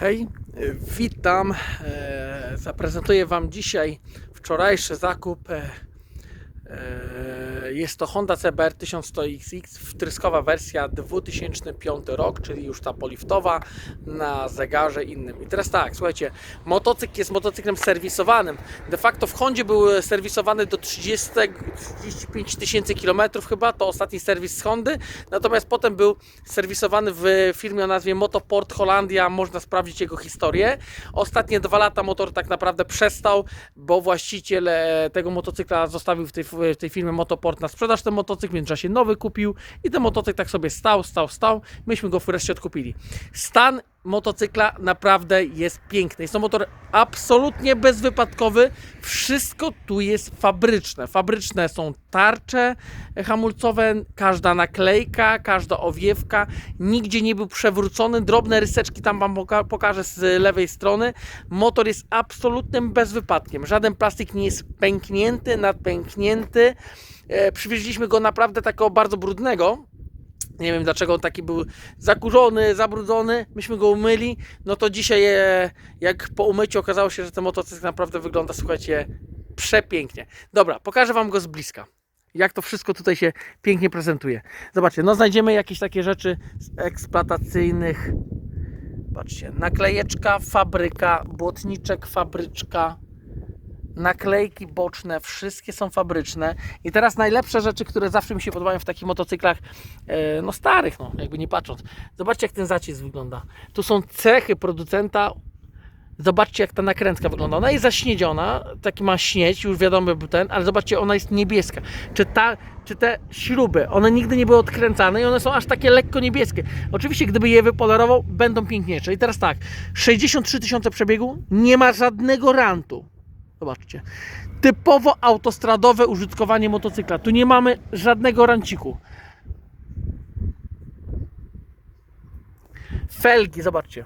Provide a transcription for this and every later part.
Hej, witam. E, Zaprezentuję Wam dzisiaj wczorajszy zakup. Jest to Honda CBR 1100XX, wtryskowa wersja 2005 rok, czyli już ta poliftowa na zegarze innym. I teraz tak, słuchajcie, motocykl jest motocyklem serwisowanym. De facto w Hondzie był serwisowany do 30, 35 tysięcy kilometrów chyba, to ostatni serwis z Hondy. Natomiast potem był serwisowany w firmie o nazwie Motoport Holandia, można sprawdzić jego historię. Ostatnie dwa lata motor tak naprawdę przestał, bo właściciel e, tego motocykla zostawił w tej, w tej firmie Motoport na sprzedaż ten motocykl, w międzyczasie nowy kupił i ten motocykl tak sobie stał, stał, stał. Myśmy go wreszcie odkupili. Stan motocykla naprawdę jest piękny. Jest to motor absolutnie bezwypadkowy. Wszystko tu jest fabryczne. Fabryczne są tarcze hamulcowe, każda naklejka, każda owiewka. Nigdzie nie był przewrócony. Drobne ryseczki tam Wam poka- pokażę z lewej strony. Motor jest absolutnym bezwypadkiem. Żaden plastik nie jest pęknięty, nadpęknięty. E, przywieźliśmy go naprawdę takiego bardzo brudnego. Nie wiem dlaczego on taki był zakurzony, zabrudzony. Myśmy go umyli. No to dzisiaj, e, jak po umyciu okazało się, że ten motocykl naprawdę wygląda, słuchajcie, przepięknie. Dobra, pokażę Wam go z bliska. Jak to wszystko tutaj się pięknie prezentuje. Zobaczcie, no znajdziemy jakieś takie rzeczy z eksploatacyjnych. Patrzcie, naklejeczka, fabryka, błotniczek, fabryczka, naklejki boczne, wszystkie są fabryczne. I teraz najlepsze rzeczy, które zawsze mi się podobają w takich motocyklach, e, no starych, no jakby nie patrząc. Zobaczcie jak ten zacisk wygląda. Tu są cechy producenta. Zobaczcie jak ta nakrętka wygląda. Ona jest zaśniedziona, taki ma śnieć, już wiadomo był ten, ale zobaczcie, ona jest niebieska. Czy, ta, czy te śruby, one nigdy nie były odkręcane i one są aż takie lekko niebieskie. Oczywiście, gdyby je wypolerował, będą piękniejsze. I teraz tak, 63 tysiące przebiegu, nie ma żadnego rantu. Zobaczcie. Typowo autostradowe użytkowanie motocykla. Tu nie mamy żadnego ranciku. Felgi, zobaczcie.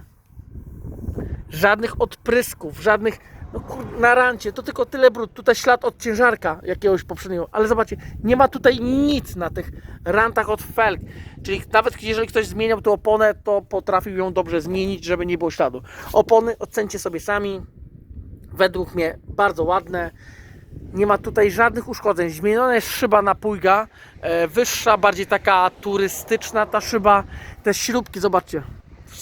Żadnych odprysków, żadnych. No kur... na rancie to tylko tyle brud. Tutaj ślad od ciężarka jakiegoś poprzedniego. Ale zobaczcie, nie ma tutaj nic na tych rantach od felg. Czyli nawet jeżeli ktoś zmieniał tę oponę, to potrafił ją dobrze zmienić, żeby nie było śladu. Opony ocencie sobie sami według mnie bardzo ładne. Nie ma tutaj żadnych uszkodzeń. Zmieniona jest szyba na pójga, e, wyższa, bardziej taka turystyczna ta szyba. Te śrubki, zobaczcie,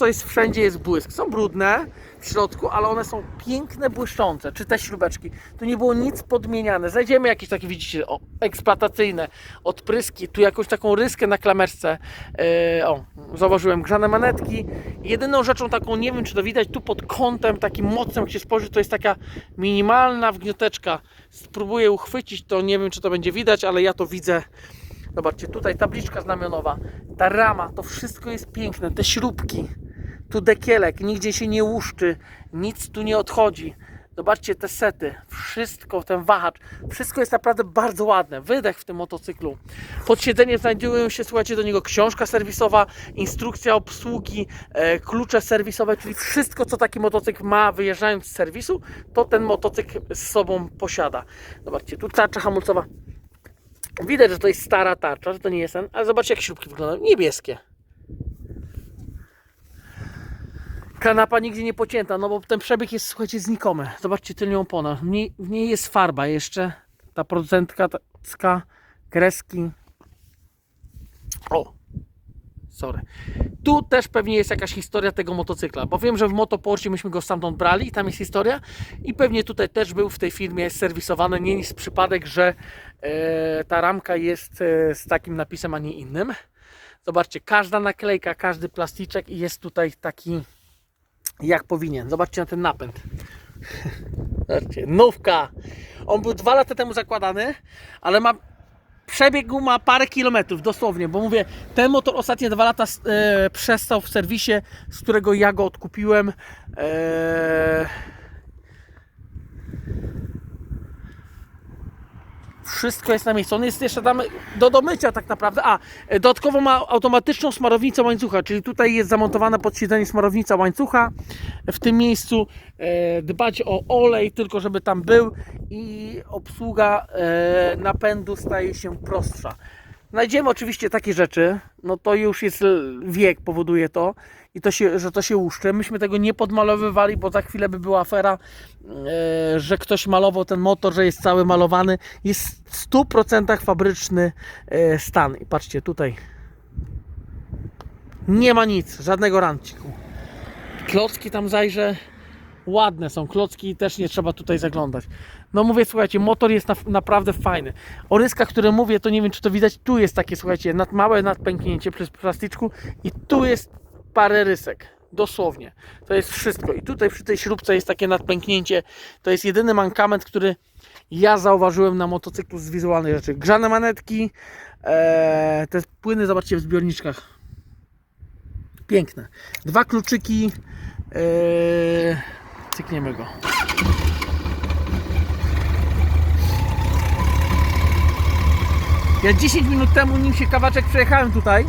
co jest wszędzie jest błysk. Są brudne w środku, ale one są piękne, błyszczące. Czy te śrubeczki. Tu nie było nic podmieniane. Znajdziemy jakieś takie, widzicie, o, eksploatacyjne odpryski. Tu jakąś taką ryskę na klamerce. E, o, zauważyłem grzane manetki. Jedyną rzeczą taką, nie wiem czy to widać, tu pod kątem takim mocnym, jak się spojrzy, to jest taka minimalna wgnioteczka. Spróbuję uchwycić, to nie wiem czy to będzie widać, ale ja to widzę. Zobaczcie, tutaj tabliczka znamionowa, ta rama, to wszystko jest piękne, te śrubki, tu dekielek, nigdzie się nie łuszczy, nic tu nie odchodzi. Zobaczcie te sety, wszystko, ten wahacz, wszystko jest naprawdę bardzo ładne. Wydech w tym motocyklu. Pod siedzeniem znajdują się, słuchajcie, do niego książka serwisowa, instrukcja obsługi, e, klucze serwisowe, czyli wszystko, co taki motocykl ma wyjeżdżając z serwisu, to ten motocykl z sobą posiada. Zobaczcie, tu tarcza hamulcowa. Widać, że to jest stara tarcza, że to nie jest ten, ale zobaczcie jak śrubki wyglądają. Niebieskie. Kanapa nigdzie nie pocięta, no bo ten przebieg jest, słuchajcie, znikomy. Zobaczcie tylnią oponę. W niej, w niej jest farba jeszcze. Ta producentka, ta, kreski. O! Sorry. Tu też pewnie jest jakaś historia tego motocykla, bo wiem, że w Motoporcie myśmy go stamtąd brali i tam jest historia i pewnie tutaj też był w tej firmie serwisowany. Nie jest przypadek, że e, ta ramka jest e, z takim napisem, a nie innym. Zobaczcie, każda naklejka, każdy plasticzek i jest tutaj taki jak powinien. Zobaczcie na ten napęd. Zobaczcie, nówka. On był dwa lata temu zakładany, ale ma przebiegu ma parę kilometrów, dosłownie, bo mówię, ten motor ostatnie dwa lata e, przestał w serwisie, z którego ja go odkupiłem. E, wszystko jest na miejscu. On jest jeszcze tam do domycia tak naprawdę. A, e, dodatkowo ma automatyczną smarownicę łańcucha, czyli tutaj jest zamontowana pod siedzenie smarownica łańcucha. W tym miejscu e, dbać o olej, tylko żeby tam był i obsługa e, napędu staje się prostsza. Znajdziemy oczywiście takie rzeczy, no to już jest wiek, powoduje to. I to się, że to się łuszczy. Myśmy tego nie podmalowywali, bo za chwilę by była afera, e, że ktoś malował ten motor, że jest cały malowany. Jest w 100% fabryczny e, stan. I patrzcie tutaj. Nie ma nic, żadnego ranciku. Klocki tam zajrzę. Ładne są klocki, też nie trzeba tutaj zaglądać. No mówię, słuchajcie, motor jest na, naprawdę fajny. O ryskach, które mówię, to nie wiem, czy to widać. Tu jest takie, słuchajcie, nad, małe nadpęknięcie przez plastyczku i tu jest parę rysek. Dosłownie. To jest wszystko. I tutaj przy tej śrubce jest takie nadpęknięcie. To jest jedyny mankament, który ja zauważyłem na motocyklu z wizualnej rzeczy. Grzane manetki, ee, te płyny, zobaczcie w zbiorniczkach. Piękne. Dwa kluczyki. Ee, cykniemy go. Ja 10 minut temu, nim się kawaczek przejechałem tutaj,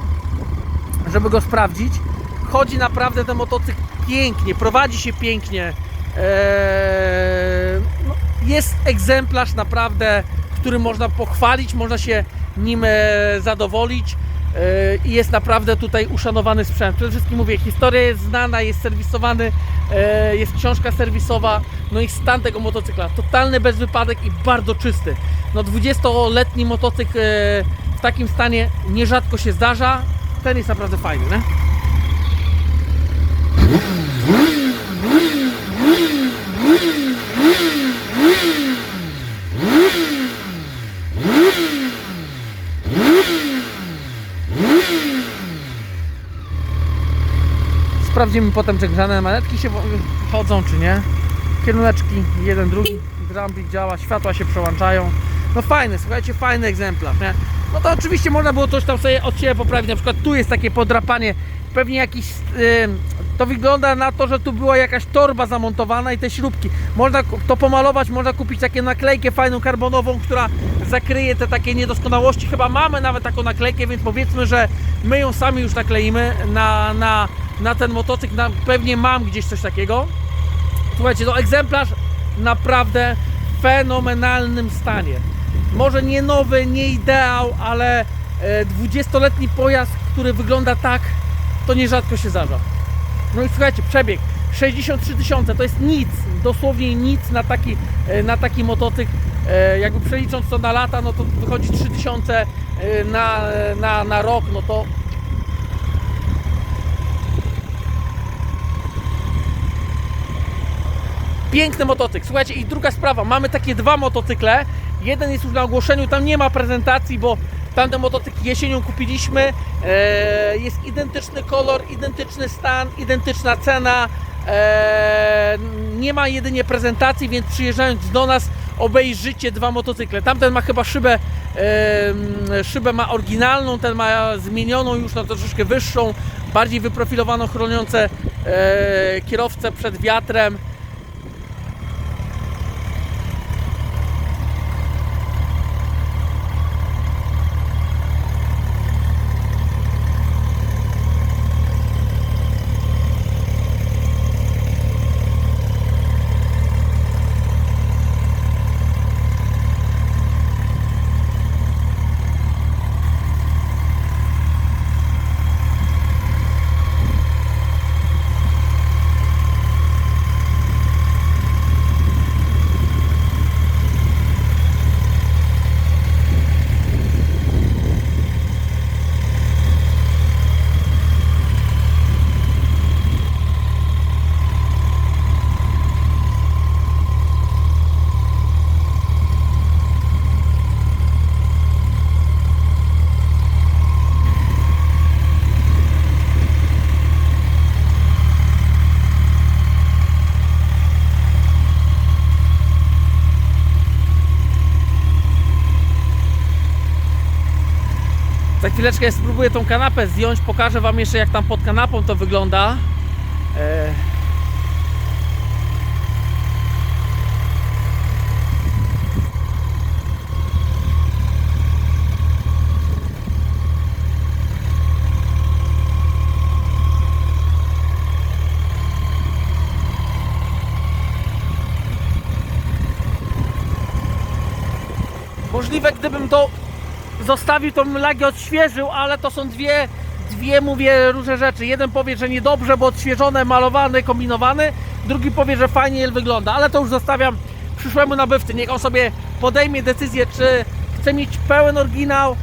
żeby go sprawdzić. Chodzi naprawdę ten motocykl pięknie, prowadzi się pięknie. Eee, no, jest egzemplarz naprawdę, który można pochwalić, można się nim e, zadowolić i jest naprawdę tutaj uszanowany sprzęt. Przede wszystkim mówię, historia jest znana, jest serwisowany, e, jest książka serwisowa, no i stan tego motocykla, totalny bezwypadek i bardzo czysty. No 20-letni motocykl e, w takim stanie nierzadko się zdarza, ten jest naprawdę fajny, nie? Sprawdzimy potem, czy grzane manetki się chodzą, czy nie. Kieruneczki, jeden, drugi, drambik działa, światła się przełączają. No fajny, słuchajcie, fajny egzemplarz, nie? No to oczywiście można było coś tam sobie od siebie poprawić, na przykład tu jest takie podrapanie, pewnie jakiś, to wygląda na to, że tu była jakaś torba zamontowana i te śrubki. Można to pomalować, można kupić takie naklejkę fajną karbonową, która zakryje te takie niedoskonałości. Chyba mamy nawet taką naklejkę, więc powiedzmy, że my ją sami już nakleimy na, na, na ten motocykl. Na, pewnie mam gdzieś coś takiego. Słuchajcie, to egzemplarz naprawdę w fenomenalnym stanie. Może nie nowy, nie ideał, ale e, 20-letni pojazd, który wygląda tak, to nierzadko się zdarza. No i słuchajcie, przebieg 63 tysiące to jest nic, dosłownie nic na taki, e, na taki motocykl. E, Jakby przelicząc to na lata, no to wychodzi 3000 e, na, na, na rok, no to Piękny motocykl. Słuchajcie, i druga sprawa, mamy takie dwa motocykle. Jeden jest już na ogłoszeniu, tam nie ma prezentacji, bo tamten motocykl jesienią kupiliśmy. E, jest identyczny kolor, identyczny stan, identyczna cena. E, nie ma jedynie prezentacji, więc przyjeżdżając do nas obejrzycie dwa motocykle. Tamten ma chyba szybę, szybę ma oryginalną, ten ma zmienioną już na troszeczkę wyższą, bardziej wyprofilowaną, chroniące e, kierowcę przed wiatrem. Za chwileczkę spróbuję tą kanapę zdjąć, pokażę Wam jeszcze jak tam pod kanapą to wygląda. Możliwe, gdybym to zostawił, bym lagi odświeżył, ale to są dwie, dwie, mówię, różne rzeczy. Jeden powie, że niedobrze, bo odświeżone, malowane, kombinowany. Drugi powie, że fajnie wygląda, ale to już zostawiam przyszłemu nabywcy. Niech on sobie podejmie decyzję, czy chce mieć pełen oryginał,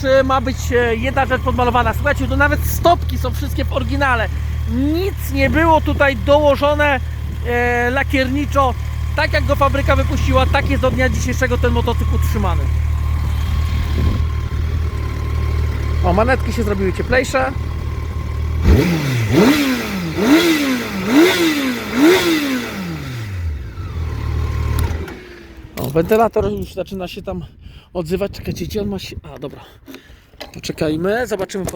czy ma być e, jedna rzecz podmalowana. Słuchajcie, to nawet stopki są wszystkie w oryginale. Nic nie było tutaj dołożone e, lakierniczo. Tak jak go fabryka wypuściła, tak jest do dnia dzisiejszego ten motocykl utrzymany. O, manetki się zrobiły cieplejsze. O, wentylator już zaczyna się tam odzywać. Czekajcie, gdzie on ma się... A, dobra. Poczekajmy, zobaczymy pod